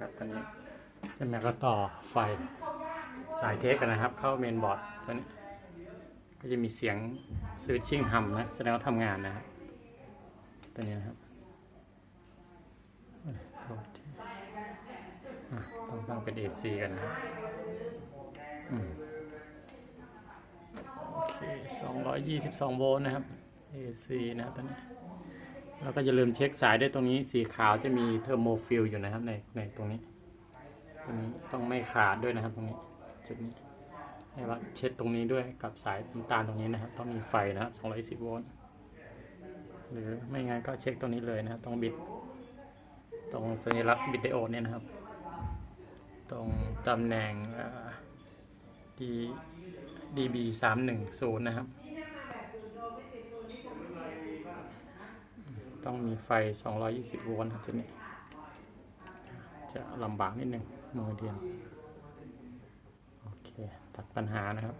ครับตอนนี้ใช่ไหมก็ต่อไฟสายเทสกันนะครับ เข้าเมนบอร์ดตัวนี้ ก็จะมีเสียงสวิตชิ่งฮัมนะแสดงว่าทำงานนะครับตัวนี้นะครับต้องตั้งเป็น AC กันนะครับอืมโอเค222 โวลต์นะครับ AC นะตัวนี้ แล้วก็อย่าลืมเช็คสายด้วยตรงนี้สีขาวจะมีเทอร์โมฟิลอยู่นะครับในในตรงนี้ ตรงนี้ต้องไม่ขาดด้วยนะครับตรงนี้จุดนี้ให้ว่าเช็ดตรงนี้ด้วยกับสายน้ำตาลตรงนี้นะครับ ต้องมีไฟนะครับ210โวลต์หรือไม่งั้นก็เช็คตรงนี้เลยนะครับตรงบิด ตรงสัญลักษณ์บิดไดโอดเนี่ยนะครับ ตรงตำแหน่งเอ่อ D DB 310นะครับ ต้องมีไฟ 220 โวลต์ครับตัวนี้ จะลำบากนิดนึงมือเดียว โอเค ตัดปัญหานะครับ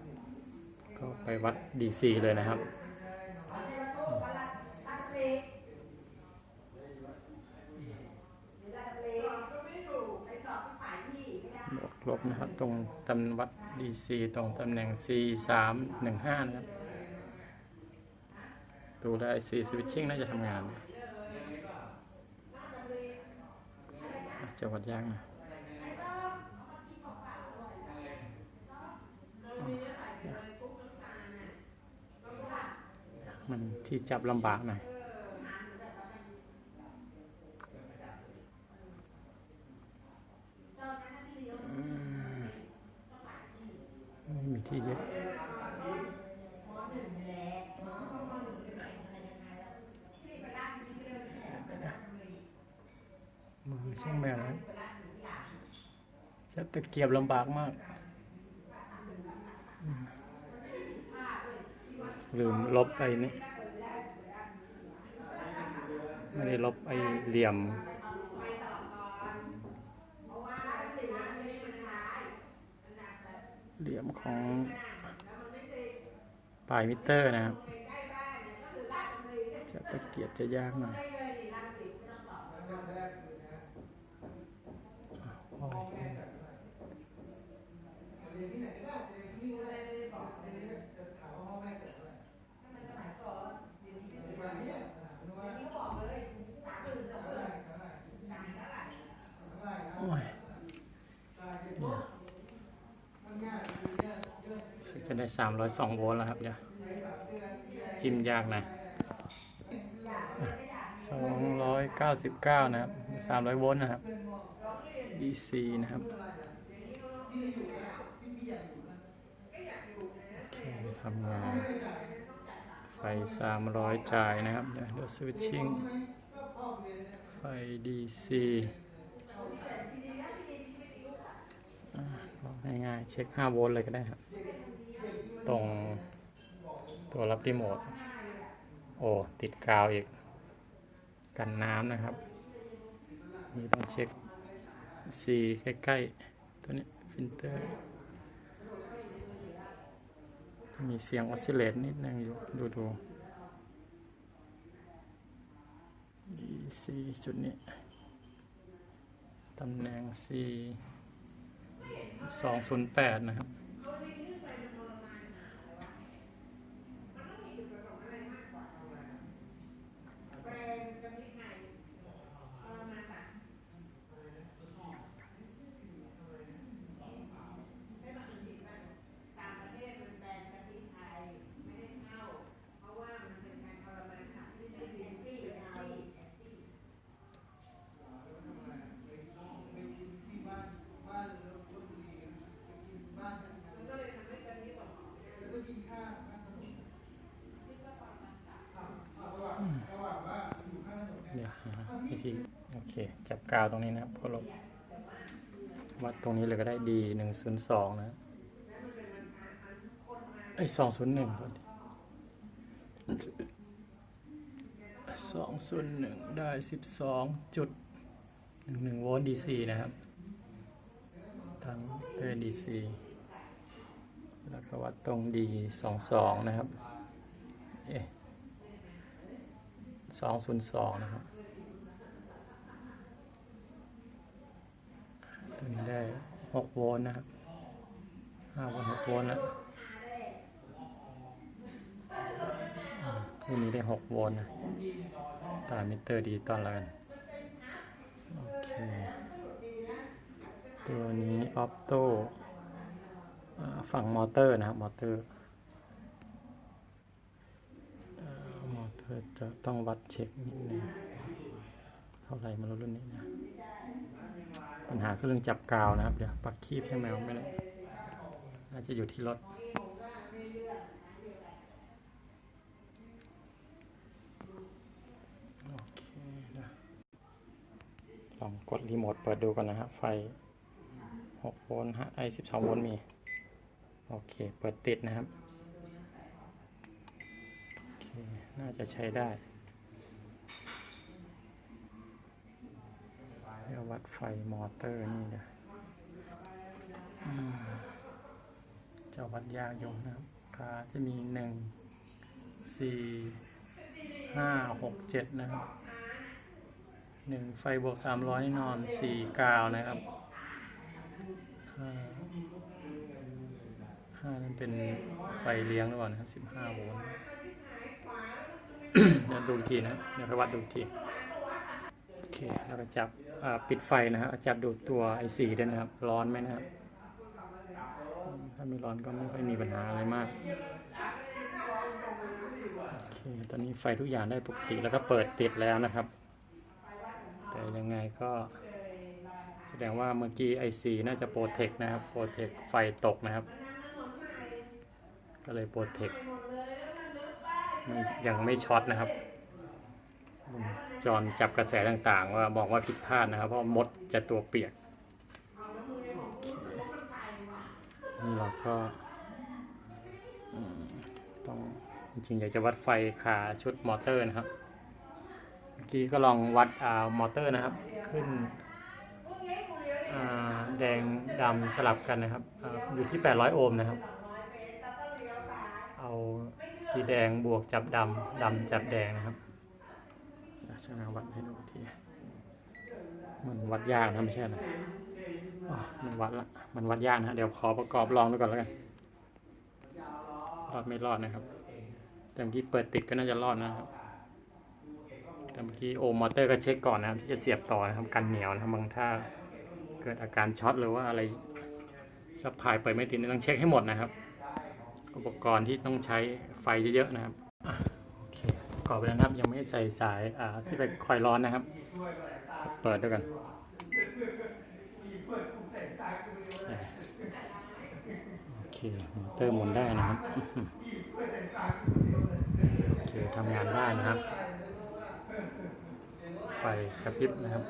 ก็ไปวัด DC เลยนะครับบวกลบนะครับ ตรงตำวัด DC ตรงตำแหน่ง C 3 1 5 นะครับ ดูได้ C switching น่าจะทำงานนะ อะจะวัดยากหนะมันที่จับลำบากหน่อย ไม่มีที่ยึดมือช่างแมวนะ จับตะเกียบลำบากมาก ลืมลบไอ้นี่ไม่ได้ลบไอ้เหลี่ยมเหลี่ยมของปลายมิเตอร์นะครับจะตะเกียบจะยากหน่อย รู้สึกจะได้302โวลต์แล้วครับเดี๋ยวจิ้มยากนะ299นะครับ300โวลต์นะครับ DC นะครับโอเคทำงานไฟ 300 จ่ายนะครับ เดี๋ยวสวิตชิ่งไฟ DC อ่าบอกง่ายๆ เช็ค 5 โวลต์เลยก็ได้ครับ ตรงตัวรับรีโมท โอ้ ติดกาวอีก กันน้ำนะครับ นี่ต้องเช็ค C ใกล้ๆ ตัวนี้ฟิลเตอร์ มีเสียงออสซิเลตนิดนึงอยู่ ดูดู DC จุดนี้ ตำแหน่ง C 208 นะครับ วิธีโอเค จับกาวตรงนี้นะครับก็ลบวัดตรงนี้เลยก็ได้ดีหนึ่งศูนย์สองนะไอสองศูนย์หนึ่งสองศูนย์หนึ่งได้สิบสองจุดหนึ่งหนึ่งโวลต์ดีซีนะครับทางเตอร์ดีซีแล้วก็วัดตรงดีสองสองนะครับเอ๊ะ202นะครับ หกโวลต์นะครับห้าโวลต์หกโวลต์แล้วอ่ารุ่นนี้ได้หกโวลต์นะตามมิเตอร์ดิจิตอลแล้วกันโอเค ตัวนี้ออปโต้ฝั่งมอเตอร์นะครับ มอเตอร์มอเตอร์จะต้องวัดเช็คนิดนึงเท่าไหร่มารุ่นนี้นะ ปัญหาคือเรื่องจับกาวนะครับ เดี๋ยวปักคีบให้แมวไม่ได้น่าจะอยู่ที่รถโอเคนะลองกดรีโมทเปิดดูก่อนนะครับไฟ 6 โวลต์ฮะไอ 12 โวลต์มี โอเค เปิดติดนะครับ โอเค น่าจะใช้ได้ เดี๋ยววัด ไฟมอเตอร์นี่เดี๋ยวอืมจะวัดยากอยู่นะครับขาจะมีหนึ่งสี่ห้าหกเจ็ดนะครับหนึ่งไฟบวกสามร้อยนอนสี่กาวนะครับห้าห้านั่นเป็นไฟเลี้ยงหรือเปล่านะสิบห้าโวลต์เดี๋ยวดูทีนะครับเดี๋ยวไปวัดดูที เคแล้วก็จับปิดไฟนะครับจับดูตัวไอซีด้วยนะครับ ร้อนไหมนะครับ ถ้าไม่ร้อนก็ไม่ค่อยมีปัญหาอะไรมากโอเคตอนนี้ไฟทุกอย่างได้ปกติแล้วก็เปิดติดแล้วนะครับ แต่ยังไงก็ แสดงว่าเมื่อกี้ไอซีน่าจะโปรเทคนะครับโปรเทคไฟตกนะครับ ก็เลยโปรเทคยังไม่ช็อตนะครับ จอนจับกระแสต่างๆ ว่าบอกว่าผิดพลาดนะครับ เพราะมดจะตัวเปียกนี่เราก็ต้องจริงๆอยากจะวัดไฟขาชุดมอเตอร์นะครับเมื่อกี้ก็ลองวัดอ่ามอเตอร์นะครับ ขึ้นแดงดำสลับกันนะครับออยู่ที่ 800 โอห์มนะครับ เอาสีแดงบวกจับดำดำจับแดงนะครับ เดี๋ยวจะมาวัดให้ดูทีมันวัดยากนะไม่ใช่เหรออ๋อมันวัดละมันวัดยากนะเดี๋ยวขอประกอบลองดูก่อนแล้วกันรอดไม่รอดนะครับ แต่เมื่อกี้เปิดติดก็น่าจะรอดนะครับแต่เมื่อกี้โอมมอเตอร์ก็เช็คก่อนนะครับที่จะเสียบต่อนะครับกันเหนียวนะครับบางถ้าเกิดอาการช็อตหรือว่าอะไรสัพพลายไปไม่ติดต้องเช็คให้หมดนะครับ อุปกรณ์ที่ต้องใช้ไฟเยอะๆนะครับ เคประกอบไปแล้วนะครับ ยังไม่ใส่สายอ่าที่ไปคอยร้อนนะครับ เปิดด้วยกันโอเคมอเตอร์หมุนได้นะครับโอเคทำงานได้นะครับ ไฟกระพริบนะครับ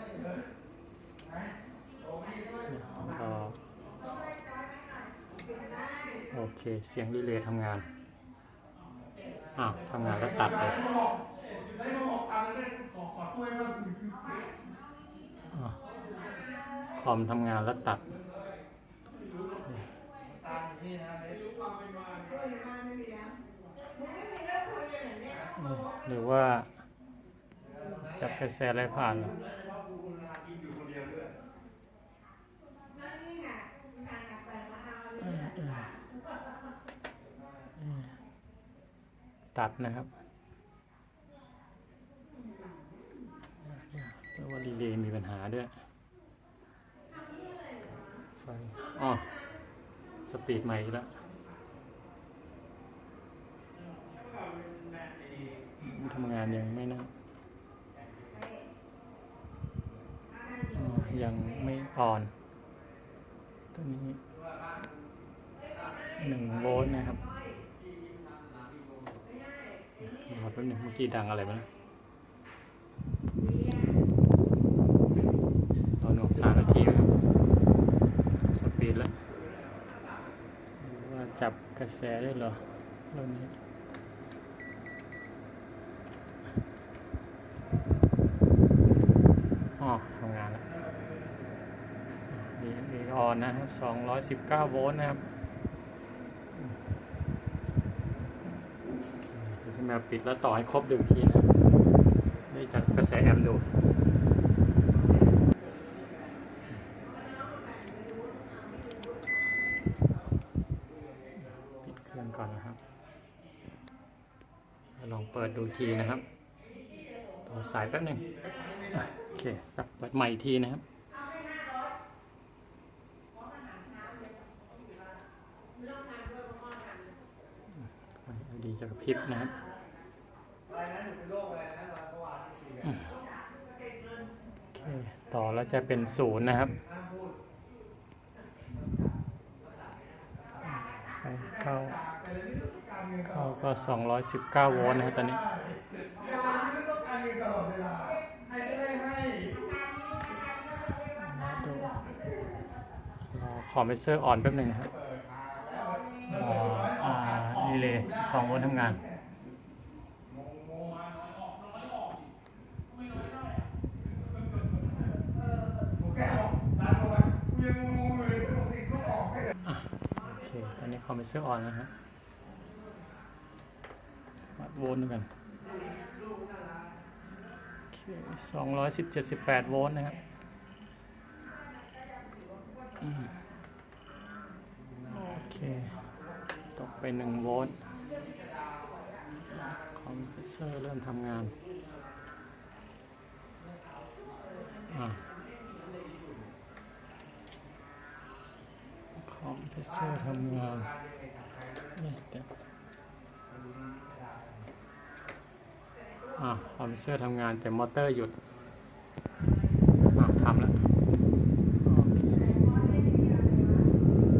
รอโอเค เสียงรีเลย์ทำงาน อ้าวทำงานแล้วตัดเลยคอมทำงานแล้วตัดหรือว่าจับกระแสอะไรผ่านเหรอเออเออเออ ตัดนะครับเรียกว่ารีเลย์มีปัญหาด้วยไฟอ๋อสปีดใหม่แล้วทำงานยังไม่นั่นยังไม่อ่อนตัวนี้หนึ่งโวลต์นะครับ แป๊บนึงเมื่อกี้ดังอะไรบ้างรอหนึ่งสามนาทีนะครับสปีดแล้วว่าจับกระแสได้เหรอรุ่นนี้อ๋อทำงานแล้วดีดีออนนะครับสองร้อยสิบเก้าโวลต์นะครับ มาปิดแล้วต่อให้ครบดูทีนะนี่จากกระแสแอมดูปิดเครื่องก่อนนะครับ ลองเปิดดูทีนะครับ ต่อสายแป๊บหนึ่งโอเคเปิดใหม่ทีนะครับดีจะกระพริบนะครับ ต่อแล้วจะเป็นศูนย์นะครับไฟเข้าเลยไม่ต้องการเงินตลเข้าก็ 219 โวลต์นะครับตอนนี้รอคอมเพรสเซอร์อ่อนแป๊บหนึ่งนะครับรออ่ารีเลยสองโวลต์ทำงาน ผมแกบอกร้านโน้นกูยังงงๆเลยปกติก็ ออกให้เลยโอเคตอนนี้คอมเพรสเซอร์ออนแล้วนะครับวัดโวลต์กันโอเคสองร้อยสิบเจ็ดสิบแปดโวลต์นะครับโอเคตกไปหนึ่งโวลต์คอมเพรสเซอร์เริ่มทำงานอ่า คอมเสเซอร์ทำงานนี่แต่อ่าคอมเพรสเซอร์ทำงานแต่มอเตอร์หยุดอ่าทำแล้วโอเค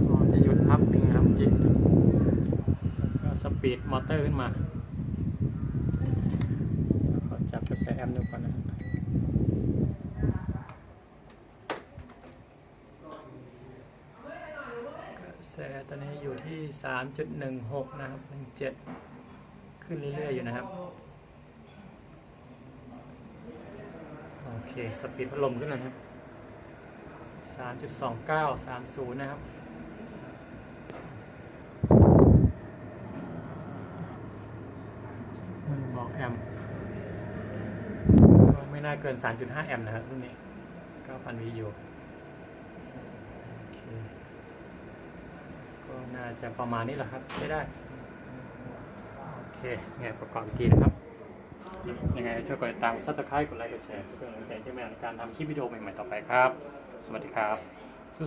อจะหยุดพักหนึ่งครับเมื่อกี้แล้วก็สปีดมอเตอร์ขึ้นมาขอจับกระแสแอมป์ดูก่อนนะครับ กระแสตอนนี้ สามจุดหนึ่งหกนะครับหนึ่งเจ็ดขึ้นเรื่อย ๆ อยู่นะครับ โอเค สปีดพัดลมขึ้นแล้วครับสามจุดสองเก้าสามศูนย์นะครับบอกแอมไม่น่าเกินสามจุดห้าแอมนะครับรุ่นนี้าพันวิอยอเค ก็น่า จะประมาณนี้แหละครับใช้ได้ โอเคเงี้ยประกอบอีกทีนะครับ ยังไงช่วยกดติดตามซับสไครต์กดไลค์กดแชร์เพื่อเป็นกำลังใจที่แม่ในการทำคลิปวิดีโอใหม่ๆต่อไปครับ สวัสดีครับ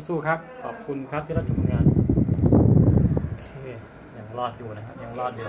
สู้ๆครับ ขอบคุณครับที่รับชมงาน โอเคยังรอดอยู่นะครับ ยังรอดอยู่